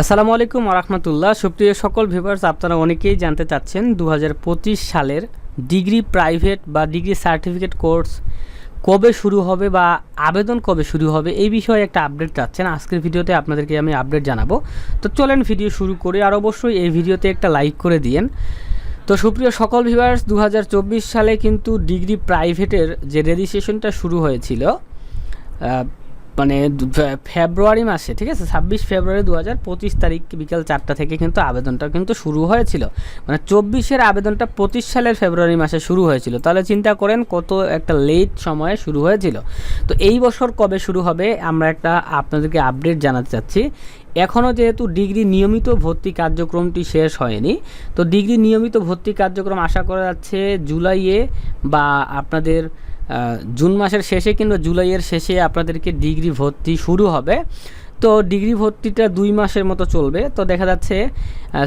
আসসালামু আলাইকুম রহমতুল্লাহ সুপ্রিয় সকল ভিভার্স আপনারা অনেকেই জানতে চাচ্ছেন দু হাজার পঁচিশ সালের ডিগ্রি প্রাইভেট বা ডিগ্রি সার্টিফিকেট কোর্স কবে শুরু হবে বা আবেদন কবে শুরু হবে, এই বিষয়ে একটা আপডেট চাচ্ছেন। আজকের ভিডিওতে আপনাদেরকে আমি আপডেট জানাব। তো চলেন ভিডিও শুরু করে, আর অবশ্যই এই ভিডিওতে একটা লাইক করে দিয়েন। তো সুপ্রিয় সকল ভিভার্স দু হাজার চব্বিশ সালে কিন্তু ডিগ্রি প্রাইভেটের যে রেজিস্ট্রেশনটা শুরু হয়েছিল মানে ফেব্রুয়ারি মাসে, ঠিক আছে? ছাব্বিশ ফেব্রুয়ারি দু হাজার পঁচিশ তারিখ বিকেল চারটা থেকে কিন্তু আবেদনটা কিন্তু শুরু হয়েছিল। মানে চব্বিশের আবেদনটা পঁচিশ সালের ফেব্রুয়ারি মাসে শুরু হয়েছিল। তাহলে চিন্তা করেন কত একটা লেট সময়ে শুরু হয়েছিল। তো এই বছর কবে শুরু হবে, আমরা একটা আপনাদেরকে আপডেট জানাতে চাচ্ছি। এখনও যেহেতু ডিগ্রি নিয়মিত ভর্তি কার্যক্রমটি শেষ হয়নি, তো ডিগ্রি নিয়মিত ভর্তি কার্যক্রম আশা করা যাচ্ছে জুলাইয়ে বা আপনাদের জুন মাসের শেষে কিংবা জুলাইয়ের শেষে আপনাদেরকে ডিগ্রি ভর্তি শুরু হবে। তো ডিগ্রি ভর্তিটা দুই মাসের মতো চলবে। তো দেখা যাচ্ছে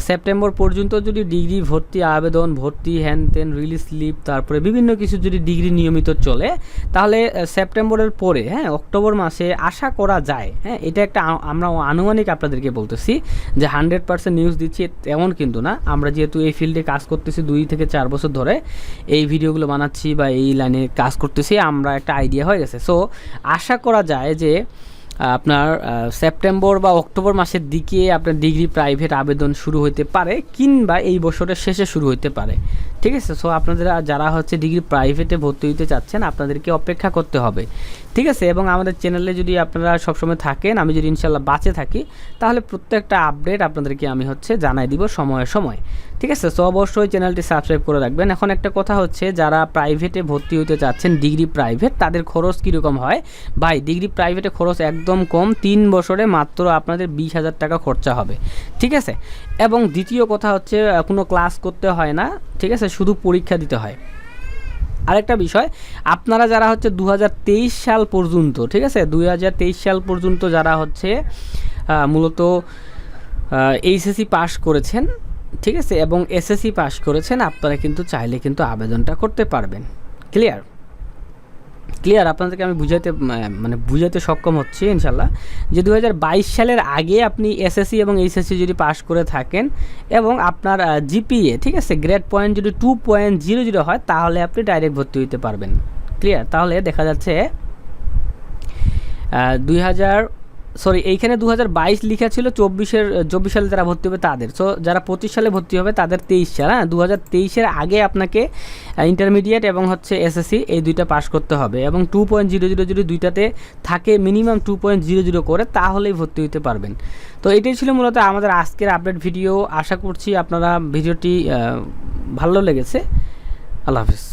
সেপ্টেম্বর পর্যন্ত যদি ডিগ্রি ভর্তি আবেদন, ভর্তি হ্যান ত্যান রিলিজ স্লিপ তারপরে বিভিন্ন কিছু যদি ডিগ্রি নিয়মিত চলে, তাহলে সেপ্টেম্বরের পরে হ্যাঁ অক্টোবর মাসে আশা করা যায় হ্যাঁ এটা একটা আমরা আনুমানিক আপনাদেরকে বলতেছি যে হান্ড্রেড পার্সেন্ট নিউজ দিচ্ছি এমন কিন্তু না। আমরা যেহেতু এই ফিল্ডে কাজ করতেছি দুই থেকে চার বছর ধরে, এই ভিডিওগুলো বানাচ্ছি বা এই লাইনে কাজ করতেছি, আমরা একটা আইডিয়া হয়ে গেছে। সো আশা করা যায় যে আপনার সেপ্টেম্বর বা অক্টোবর মাসের দিকে আপনার ডিগ্রি প্রাইভেট আবেদন শুরু হতে পারে কিংবা এই বছরের শেষে শুরু হতে পারে। ঠিক আছে? সো আপনাদের, যারা হচ্ছে ডিগ্রি প্রাইভেটে ভর্তি হতে চাচ্ছেন, আপনাদেরকে অপেক্ষা করতে হবে। ঠিক আছে, এবং আমাদের চ্যানেলে যদি আপনারা সবসময় থাকেন, আমি যদি ইনশাল্লাহ বাঁচে থাকি, তাহলে প্রত্যেকটা আপডেট আপনাদেরকে আমি হচ্ছে জানাই দিব সময়ে সময়। ঠিক আছে সো অবশ্যই চ্যানেলটি সাবস্ক্রাইব করে রাখবেন। এখন একটা কথা হচ্ছে, যারা প্রাইভেটে ভর্তি হতে চাচ্ছেন ডিগ্রি প্রাইভেট তাদের খরচ কীরকম হয়? ভাই ডিগ্রি প্রাইভেটে খরচ একদম কম, তিন বছরে মাত্র আপনাদের বিশ হাজার টাকা খরচা হবে। ঠিক আছে, এবং দ্বিতীয় কথা হচ্ছে কোনো ক্লাস করতে হয় না। ঠিক আছে, শুধু পরীক্ষা দিতে হয়। আরেকটা বিষয়, আপনারা যারা হচ্ছে দু হাজার তেইশ সাল পর্যন্ত, ঠিক আছে? দু হাজার তেইশ সাল পর্যন্ত যারা হচ্ছে মূলত এইচএসসি পাশ করেছেন, ঠিক আছে? এবং এসএসসি পাশ করেছেন, আপনারা কিন্তু চাইলে কিন্তু আবেদনটা করতে পারবেন। ক্লিয়ার? ক্লিয়ার আপনাদেরকে আমি বুঝাইতে মানে বুঝাইতে সক্ষম হচ্ছি, ইনশাল্লাহ। যে দু হাজার বাইশ সালের আগে আপনি এসএসসি এবং এইচএসসি যদি পাস করে থাকেন এবং আপনার জিপিএ ঠিক আছে গ্রেড পয়েন্ট যদি টু পয়েন্ট জিরো জিরো হয়, তাহলে আপনি ডাইরেক্ট ভর্তি হইতে পারবেন। ক্লিয়ার তাহলে দেখা যাচ্ছে দুই হাজার সরি, এইখানে দু হাজার বাইশ লিখা ছিল, চব্বিশের চব্বিশ সালে যারা ভর্তি হবে তাদের। সো যারা পঁচিশ সালে ভর্তি হবে তাদের তেইশ সাল হ্যাঁ? দু হাজার আগে আপনাকে ইন্টারমিডিয়েট এবং হচ্ছে এসএসসি এই দুইটা পাস করতে হবে এবং two point zero zero zero দুইটাতে থাকে minimum two point zero zero করে, তাহলেই ভর্তি হতে পারবেন। তো এটাই ছিল মূলত আমাদের আজকের আপডেট ভিডিও আশা করছি আপনারা ভিডিওটি ভালো লেগেছে। আল্লাহ হাফিজ।